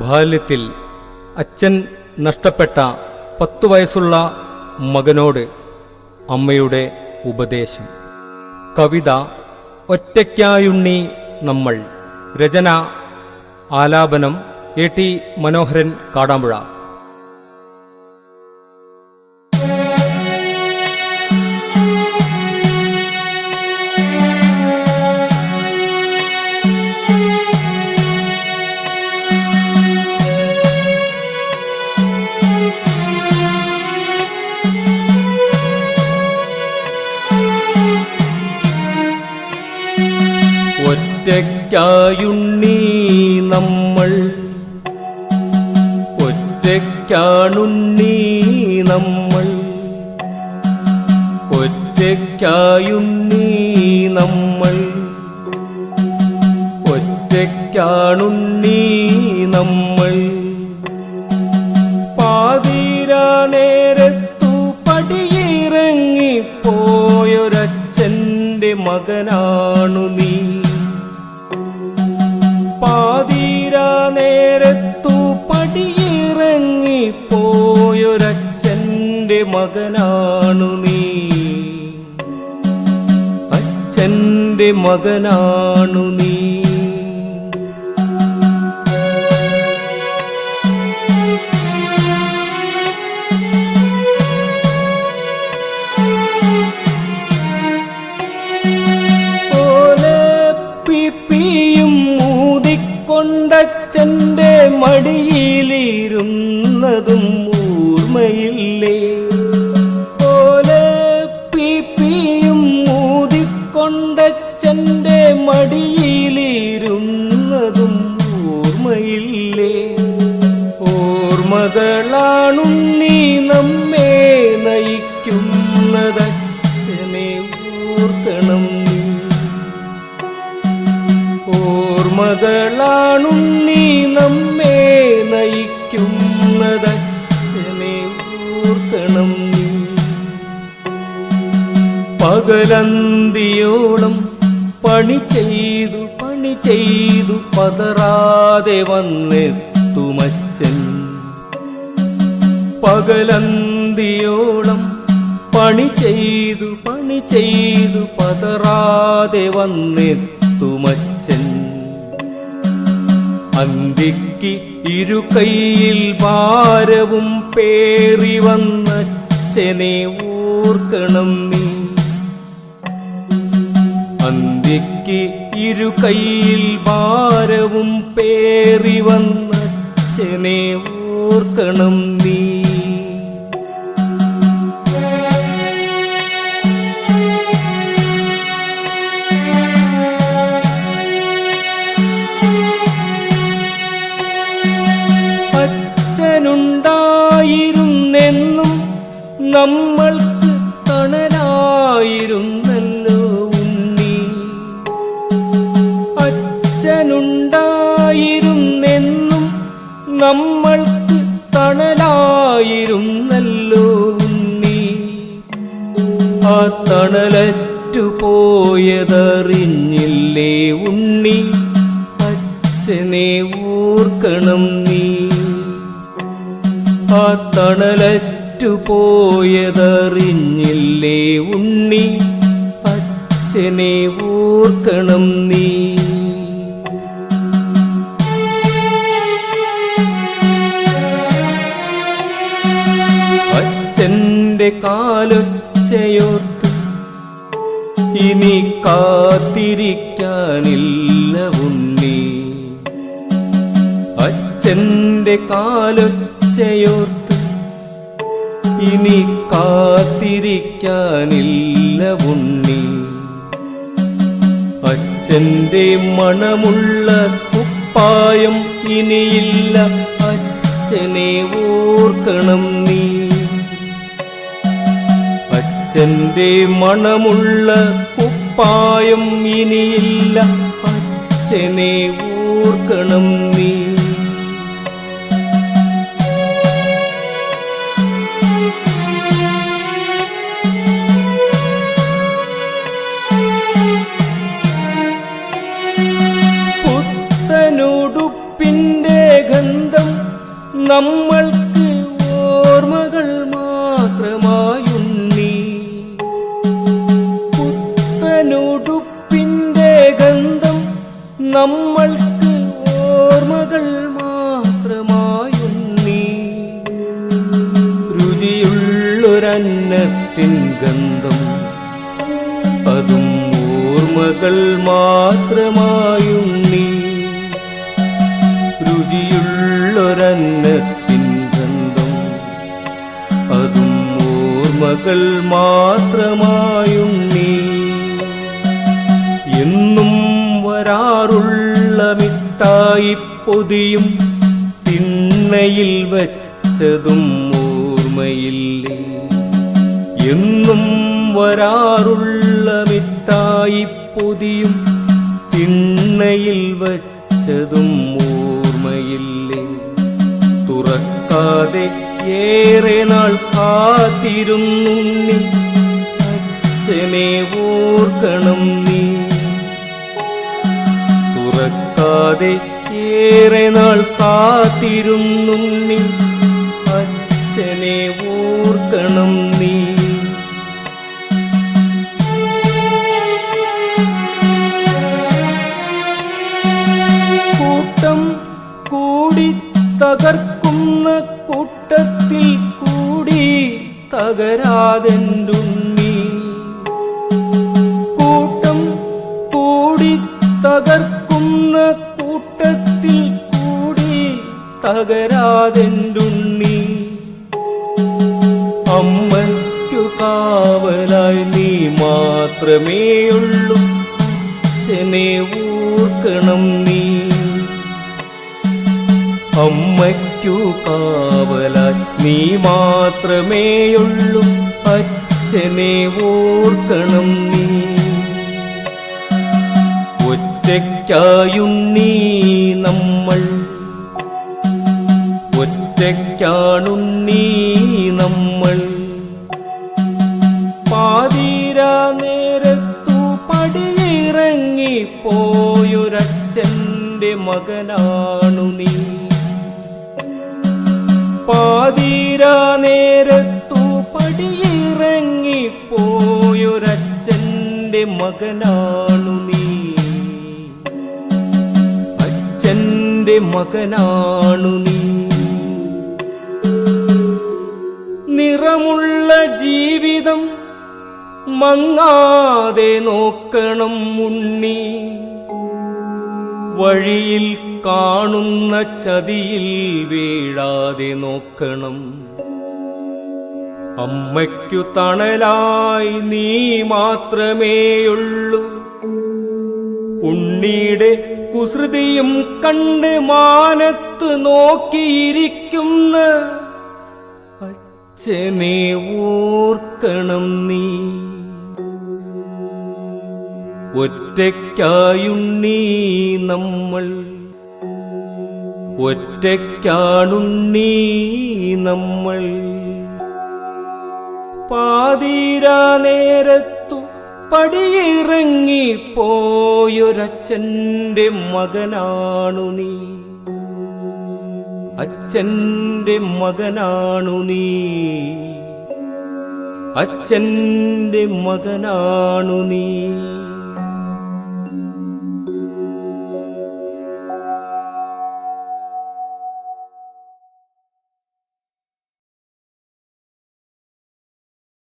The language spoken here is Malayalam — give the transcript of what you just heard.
ബാല്യത്തിൽ അച്ഛൻ നഷ്ടപ്പെട്ട പത്തു വയസ്സുള്ള മകനോട് അമ്മയുടെ ഉപദേശം. കവിത ഒറ്റയ്ക്കായുണ്ണി നമ്മൾ. രചന ആലാപനം എ ടി മനോഹരൻ കാടാമ്പുഴ. ഒറ്റയ്ക്കായുണ്ണി നമ്മൾ. ഒറ്റയ്ക്കാണുണ്ണി നമ്മൾ. ഒറ്റയ്ക്കായുണ്ണി നമ്മൾ. ഒറ്റയ്ക്കാണുണ്ണി നമ്മൾ. പാതിരാ പടിയിറങ്ങിപ്പോയൊരച്ഛന്റെ മകനാണു നീ. മകനാണു നീ. അച്ഛന്റെ മകനാണു നീ. ഊതിക്കൊണ്ടച്ഛന്റെ മടിയിലിരുന്നതും ഓർമ്മയില്ലേ മടിയിലിരുന്നതും ഓർമ്മയില്ലേ? ഓർമ്മകളാണുണ്ണി നമ്മെ നയിക്കുന്നതച്ഛനെ ഓർക്കണം ഓർമ്മകളാണുണ്ണി നമ്മെ നയിക്കുന്നതച്ഛനെ ഓർക്കണം പകലന്തിയോളം പണി ചെയ്തു പണി ചെയ്തു പതറാതെ വന്നെത്തുമച്ചൻ. പകലന്തിയോളം പണി ചെയ്തു പണി ചെയ്തു പതറാതെ വന്നെത്തുമച്ചൻ. അന്തിക്ക് ഇരു കൈയിൽ ഭാരവും പേറി വന്നച്ഛനെ ഓർക്കണം നീ അന്തിക്ക് ഇരു കൈയിൽ ഭാരവും പേറി വന്ന് ചെനെ ഓർക്കണം നീ. നമ്മൾക്ക് തണലായിരുന്നല്ലോ ഉണ്ണി. ആ തണലറ്റു പോയതറിഞ്ഞില്ലേ ഉണ്ണി? അച്ഛനെ ഓർക്കണം നീ. ആ തണലറ്റു പോയതറിഞ്ഞില്ലേ ഉണ്ണി? അച്ഛനെ ഓർക്കണം നീ. കാലൊച്ചയോർത്ത് ഇനി കാത്തിരിക്കാനില്ല ഉണ്ണി. അച്ഛന്റെ കാലൊച്ചയോർത്ത് ഇനി കാത്തിരിക്കാനില്ല ഉണ്ണി. അച്ഛന്റെ മണമുള്ള കുപ്പായം ഇനിയില്ല. അച്ഛനെ ഓർക്കണം നീ. അച്ഛന്റെ മണമുള്ള കുപ്പായം ഇനിയില്ല. അച്ഛനെ ഓർക്കണം അതും ഓർമ്മകൾ മാത്രമായും നീ. രുചിയുള്ളൊരന്നത്തിൻ ഗന്ധം അതും ഓർമ്മകൾ മാത്രമായും നീ. എന്നും വരാറുള്ള മിഠായി പൊതിയും തിണ്ണയിൽ വച്ചതും ഓർമ്മയില്ലേ? എന്നും വരാറുള്ള മിഠായി പൊതിയും തിണ്ണയിൽ വച്ചതും ഓർമ്മയില്ലേ? തുറക്കാതെ ഏറെ നാൾ കാത്തിരുന്നു അച്ഛനെ ഓർക്കണം നീ. തുറക്കാതെ ഏറെ നാൾ കാത്തിരുന്നു അച്ഛനെ തകർക്കുന്ന കൂട്ടത്തിൽ കൂടി തകരാതെണ്ടുണ്ണി കൂട്ടം കൂടി തകർക്കുന്ന കൂട്ടത്തിൽ കൂടി തകരാതെണ്ടുണ്ണി അമ്മയ്ക്കു കാവലായി നീ മാത്രമേയുള്ളൂ. അച്ഛനെ അമ്മയ്ക്കു കാവലായി. നീ മാത്രമേയുള്ളൂ. അച്ഛനെ ഓർക്കണം നീ. ഒറ്റയ്ക്കായും നീ നമ്മൾ. ഒറ്റയ്ക്കാണുണ്ണീ നമ്മൾ. പാതിരാ നേരത്തു പടിയിറങ്ങി പോയൊരച്ഛന്റെ മകനാണു പാതിരാ നേരത്തു പടിയിറങ്ങിപ്പോയൊരച്ഛന്റെ മകനാണു നീ. അച്ഛന്റെ മകനാണു നീ. നിറമുള്ള ജീവിതം മങ്ങാതെ നോക്കണം ഉണ്ണി വഴിയിൽ കാണുന്ന ചതിയിൽ വീഴാതെ നോക്കണം. അമ്മയ്ക്കു തണലായി നീ മാത്രമേയുള്ളൂ. ഉണ്ണിയുടെ കുസൃതിയും കണ്ട് മാനത്ത് നോക്കിയിരിക്കുന്ന അച്ഛനെ ഓർക്കണം നീ. ഒറ്റയ്ക്കായുണ്ണീ നമ്മൾ ഒറ്റയ്ക്കാണുണ്ണീ നമ്മൾ. പാതിരാ നേരത്തു പടിയിറങ്ങി പോയൊരച്ഛന്റെ മകനാണു നീ. അച്ഛന്റെ മകനാണു നീ. അച്ഛന്റെ മകനാണു നീ.